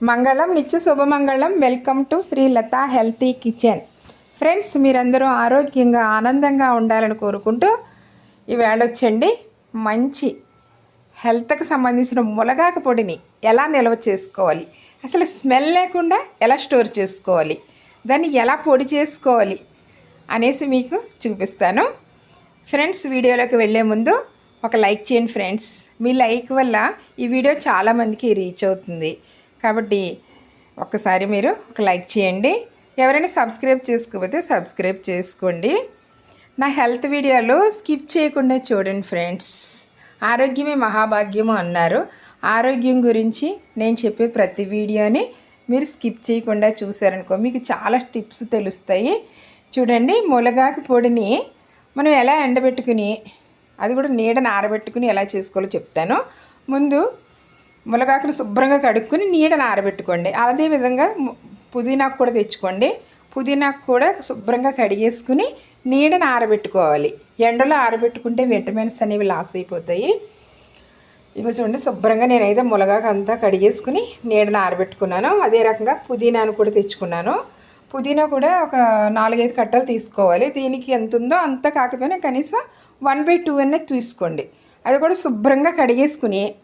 మంగళం నిత్య శుభమంగళం welcome to Sri Latha healthy kitchen. Friends మీరందరూ ఆరోగ్యంగా ఆనందంగా ఉండాలని కోరుకుంటూ ఈవేళ వచ్చండి. మంచి హెల్త్కి సంబంధించిన ములగాక పొడిని ఎలా నిల్వ చేసుకోవాలి? అసలు స్మెల్ లేకుండా ఎలా స్టోర్ చేసుకోవాలి? దాన్ని ఎలా పొడి చేసుకోవాలి అనేసి మీకు చూపిస్తాను. ఫ్రెండ్స్ వీడియోలోకి వెళ్ళే ముందు ఒక లైక్ చేయండి ఫ్రెండ్స్. మీ లైక్ వల్ల ఈ వీడియో చాలామందికి రీచ్ అవుతుంది. కాబట్టి ఒక్కసారి మీరు ఒక లైక్ చేయండి. ఎవరైనా సబ్స్క్రైబ్ చేసుకోకపోతే సబ్స్క్రైబ్ చేసుకోండి. నా హెల్త్ వీడియోలు స్కిప్ చేయకుండా చూడండి ఫ్రెండ్స్. ఆరోగ్యమే మహాభాగ్యము అన్నారు. ఆరోగ్యం గురించి నేను చెప్పే ప్రతి వీడియోని మీరు స్కిప్ చేయకుండా చూసారనుకో మీకు చాలా టిప్స్ తెలుస్తాయి. చూడండి ములగాకు పొడిని మనం ఎలా ఎండబెట్టుకుని అది కూడా నీడని ఆరబెట్టుకుని ఎలా చేసుకోవాలో చెప్తాను. ముందు ములగాకులు శుభ్రంగా కడుక్కొని నీడని ఆరబెట్టుకోండి. అదేవిధంగా ము- పుదీనాకు కూడా తెచ్చుకోండి. పుదీనాకు కూడా శుభ్రంగా కడిగేసుకుని నీడని ఆరబెట్టుకోవాలి. ఎండలో ఆరబెట్టుకుంటే విటమిన్స్ అనేవి లాస్ అయిపోతాయి. ఇగో చూడండి శుభ్రంగా నేనైతే ములగాకు అంతా కడిగేసుకుని నీడని ఆరబెట్టుకున్నాను. అదే రకంగా పుదీనాను కూడా తెచ్చుకున్నాను. పుదీనా కూడా ఒక నాలుగైదు కట్టలు తీసుకోవాలి. దీనికి ఎంత ఉందో అంత కాకపోయినా కనీసం వన్ బై టూ అనేది తీసుకోండి. అది కూడా శుభ్రంగా కడిగేసుకుని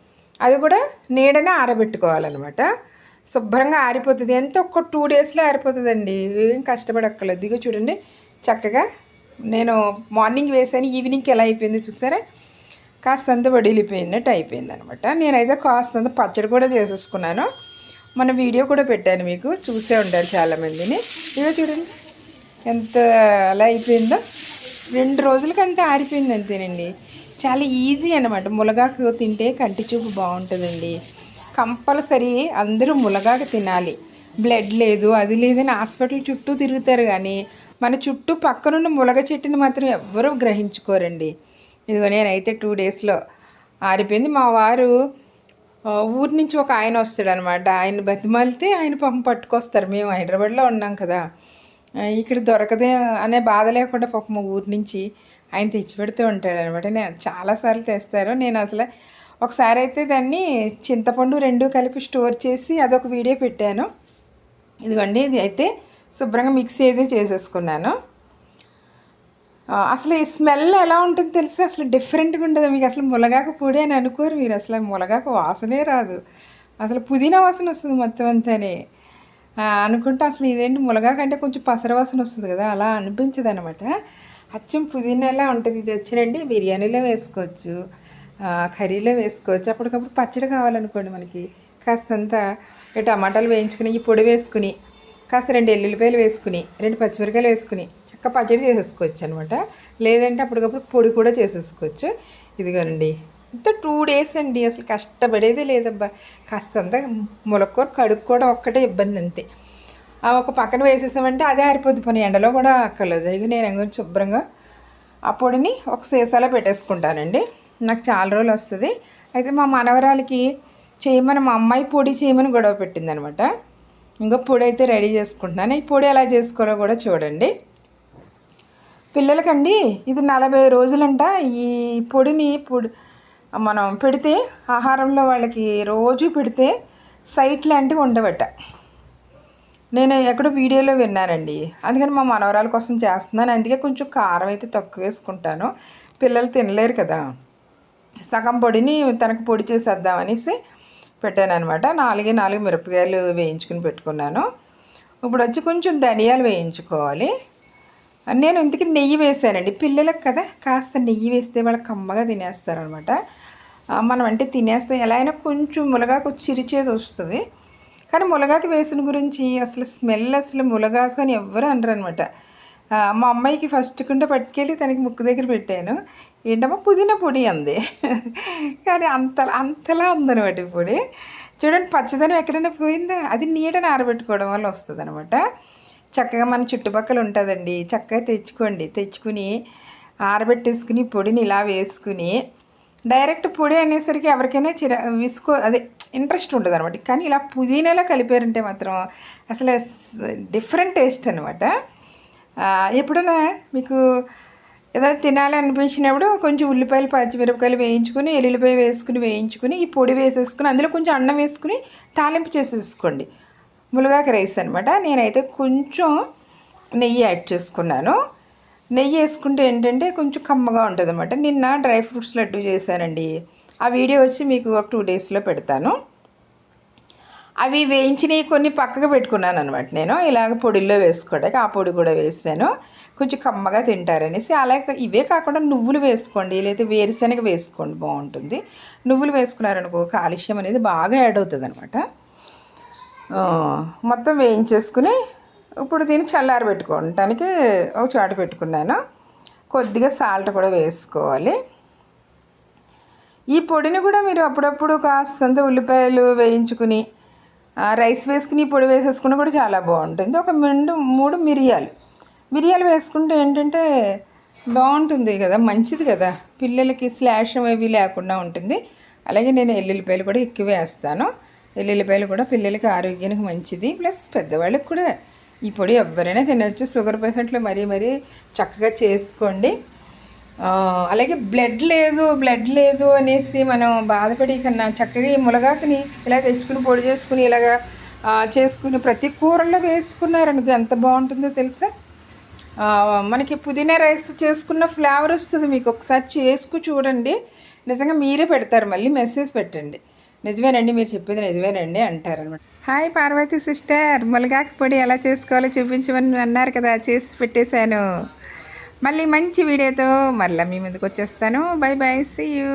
అది కూడా నీడనే ఆరబెట్టుకోవాలన్నమాట. శుభ్రంగా ఆరిపోతుంది. ఎంత ఒక్క టూ డేస్లో ఆరిపోతుందండి. ఏం కష్టపడక్కర్లేదు. దిగో చూడండి. చక్కగా నేను మార్నింగ్ వేసాను. ఈవినింగ్కి ఎలా అయిపోయింది చూసారా? కాస్తంత వడిలిపోయినట్టు అయిపోయింది అనమాట నేనైతే కాస్తంత పచ్చడి కూడా చేసేసుకున్నాను. మన వీడియో కూడా పెట్టాను మీకు. చూసే ఉంటారు చాలామందిని. ఇదిగో చూడండి. ఎంత అలా అయిపోయిందో. రెండు రోజులకి అంతే ఆరిపోయింది అంతేనండి. చాలా ఈజీ అనమాట ములగాకు తింటే కంటి చూపు బాగుంటుందండి. కంపల్సరీ అందరూ ములగాకు తినాలి. బ్లడ్ లేదు అది లేదని హాస్పిటల్ చుట్టూ తిరుగుతారు కానీ మన చుట్టూ పక్కనున్న ములగ చెట్టుని మాత్రం ఎవ్వరూ గ్రహించుకోరండి. ఇదిగో నేనైతే టూ డేస్లో ఆరిపోయింది. మా వారు ఊరి నుంచి ఒక ఆయన వస్తాడు అనమాట ఆయన బతిమాలితే ఆయన పాపం పట్టుకొస్తారు. మేము హైదరాబాద్లో ఉన్నాం కదా. ఇక్కడ దొరకదే అనే బాధ లేకుండా పాపం ఊరి నుంచి ఆయన తెచ్చి పెడుతూ ఉంటాడు అనమాట నేను చాలాసార్లు తెస్తారు. నేను అసలు ఒకసారి అయితే దాన్ని చింతపండు రెండు కలిపి స్టోర్ చేసి అదొక వీడియో పెట్టాను. ఇదిగోండి ఇది అయితే శుభ్రంగా మిక్సీ అయితే చేసేసుకున్నాను. అసలు ఈ స్మెల్ ఎలా ఉంటుంది తెలిసి అసలు డిఫరెంట్గా ఉంటుంది మీకు అసలు ములగాకు పొడి అని అనుకోరు మీరు. అసలు ములగాకు వాసనే రాదు. అసలు పుదీనా వాసన వస్తుంది మొత్తం అంతానే. అనుకుంటే అసలు ఇదేంటి ములగాకు కొంచెం పసర వాసన వస్తుంది కదా అలా అనిపించదు అనమాట అచ్చం పుదీనాలా ఉంటుంది? ఇది వచ్చినండి బిర్యానీలో వేసుకోవచ్చు కర్రీలో వేసుకోవచ్చు. అప్పటికప్పుడు పచ్చడి కావాలనుకోండి మనకి. కాస్తంత ఈ టమాటాలు వేయించుకుని ఈ పొడి వేసుకుని కాస్త రెండు ఎల్లుల్లిపాయలు వేసుకుని రెండు పచ్చిమిరకాయలు వేసుకుని చక్క పచ్చడి చేసేసుకోవచ్చు అనమాట లేదంటే అప్పటికప్పుడు పొడి కూడా చేసేసుకోవచ్చు. ఇదిగోనండి. ఇంత టూ డేస్ అండి అసలు కష్టపడేదే లేదబ్బా. కాస్తంత ములక్కూర కడుక్కోవడం ఒక్కటే ఇబ్బంది అంతే. ఒక పక్కన వేసేసామంటే అదే ఆరిపోద్ది పోనీ ఎండలో కూడా అక్కర్లేదు. ఇక నేను కొంచెం శుభ్రంగా ఆ పొడిని ఒక సీసాలో పెట్టేసుకుంటానండి. నాకు చాలా రోజులు వస్తుంది. అయితే మా మనవరాలకి చేయమని మా అమ్మాయి పొడి చేయమని గొడవ పెట్టిందనమాట. ఇంకా పొడి అయితే రెడీ చేసుకుంటున్నాను. ఈ పొడి ఎలా చేసుకోవాలో కూడా చూడండి. పిల్లలకండి ఇది నలభై రోజులంట. ఈ పొడిని పొడి మనం పెడితే ఆహారంలో వాళ్ళకి రోజు పెడితే సైట్ లాంటివి ఉండవట. నేను ఎక్కడో వీడియోలో విన్నానండి. అందుకని మా మనవరాల కోసం చేస్తున్నాను. అందుకే కొంచెం కారం అయితే తక్కువ వేసుకుంటాను. పిల్లలు తినలేరు కదా. సగం పొడిని తనకు పొడి చేసేద్దాం అనేసి పెట్టాను అనమాట నాలుగే నాలుగు మిరపకాయలు వేయించుకుని పెట్టుకున్నాను. ఇప్పుడు వచ్చి కొంచెం ధనియాలు వేయించుకోవాలి. నేను ఇంతకీ నెయ్యి వేసానండి. పిల్లలకు కదా కాస్త నెయ్యి వేస్తే వాళ్ళకి కమ్మగా తినేస్తారనమాట మనం అంటే తినేస్తే. ఎలా అయినా కొంచెం ములగాకు చిరిచేది వస్తుంది. కానీ ములగాకు వేసిన గురించి అసలు స్మెల్ అసలు ములగాకు అని ఎవ్వరు అనరు అనమాట మా అమ్మాయికి ఫస్ట్ కుండ పట్టుకెళ్ళి తనకి ముక్కు దగ్గర పెట్టాను. ఏంటమ్మా పుదీనా పొడి అంది. కానీ అంత అంతలా ఉందనమాట ఈ పొడి. చూడండి పచ్చదనం ఎక్కడైనా పోయిందా? అది నీడని ఆరబెట్టుకోవడం వల్ల వస్తుంది అనమాట చక్కగా మన చుట్టుపక్కల ఉంటుందండి. చక్కగా తెచ్చుకోండి. తెచ్చుకుని ఆరబెట్టేసుకుని పొడిని ఇలా వేసుకుని డైరెక్ట్ పొడి అనేసరికి ఎవరికైనా చిర విసుకో అదే ఇంట్రెస్ట్ ఉంటుంది అనమాట కానీ ఇలా పుదీనాలో కలిపారంటే మాత్రం అసలు డిఫరెంట్ టేస్ట్ అనమాట ఎప్పుడైనా మీకు ఏదైనా తినాలి అనిపించినప్పుడు కొంచెం ఉల్లిపాయలు పచ్చిమిరపకాయలు వేయించుకుని ఎల్లుల్లిపాయ వేసుకుని వేయించుకుని ఈ పొడి వేసేసుకుని అందులో కొంచెం అన్నం వేసుకుని తాలింపు చేసేసుకోండి. ములగాకు రైస్ అనమాట నేనైతే కొంచెం నెయ్యి యాడ్ చేసుకున్నాను. నెయ్యి వేసుకుంటే ఏంటంటే కొంచెం కమ్మగా ఉంటుంది అనమాట నిన్న డ్రై ఫ్రూట్స్ లడ్డు చేశానండి. ఆ వీడియో వచ్చి మీకు ఒక టూ డేస్లో పెడతాను. అవి వేయించినవి కొన్ని పక్కకు పెట్టుకున్నాను అనమాట నేను. ఇలాగ పొడిలో వేసుకోవడానికి ఆ పొడి కూడా వేసాను. కొంచెం కమ్మగా తింటారనేసి అలాగే ఇవే కాకుండా నువ్వులు వేసుకోండి లేదా వేరుశనగ వేసుకోండి బాగుంటుంది. నువ్వులు వేసుకున్నారనుకో కాలుష్యం అనేది బాగా యాడ్ అవుతుంది అనమాట మొత్తం వేయించేసుకుని ఇప్పుడు దీన్ని చల్లారి పెట్టుకోవటానికి ఒక చాటు పెట్టుకున్నాను. కొద్దిగా సాల్ట్ కూడా వేసుకోవాలి. ఈ పొడిని కూడా మీరు అప్పుడప్పుడు కాస్తంత ఉల్లిపాయలు వేయించుకుని రైస్ వేసుకుని పొడి వేసేసుకుని కూడా చాలా బాగుంటుంది. ఒక రెండు మూడు మిరియాలు. మిరియాలు వేసుకుంటే ఏంటంటే బాగుంటుంది కదా మంచిది కదా. పిల్లలకి స్లాష్ అవి లేకుండా ఉంటుంది. అలాగే నేను ఎల్లుల్లిపాయలు కూడా ఎక్కువ వేస్తాను. ఎల్లుల్లిపాయలు కూడా పిల్లలకి ఆరోగ్యానికి మంచిది. ప్లస్ పెద్దవాళ్ళకి కూడా ఈ పొడి ఎవరైనా తినచ్చు. షుగర్ పేషెంట్లు మరీ మరీ చక్కగా చేసుకోండి. అలాగే బ్లడ్ లేదు బ్లడ్ లేదు అనేసి మనం బాధపడి కన్నా చక్కగా ఈ ములగాకుని ఇలా తెచ్చుకుని పొడి చేసుకుని ఇలాగా చేసుకుని ప్రతి కూరలో వేసుకున్నారనుకో ఎంత బాగుంటుందో తెలుసా? మనకి పుదీనా రైస్ చేసుకున్న ఫ్లేవర్ వస్తుంది మీకు ఒకసారి చేసుకు చూడండి. నిజంగా మీరే పెడతారు మళ్ళీ మెసేజ్ పెట్టండి. నిజమేనండి మీరు చెప్పేది నిజమేనండి అంటారనమాట హాయ్ పార్వతి సిస్టర్ ములగాకు పొడి ఎలా చేసుకోవాలో చూపించమని అన్నారు కదా చేసి పెట్టేశాను. మళ్ళీ మంచి వీడియోతో మళ్ళీ మీ ముందుకు వచ్చేస్తాను. By bye see you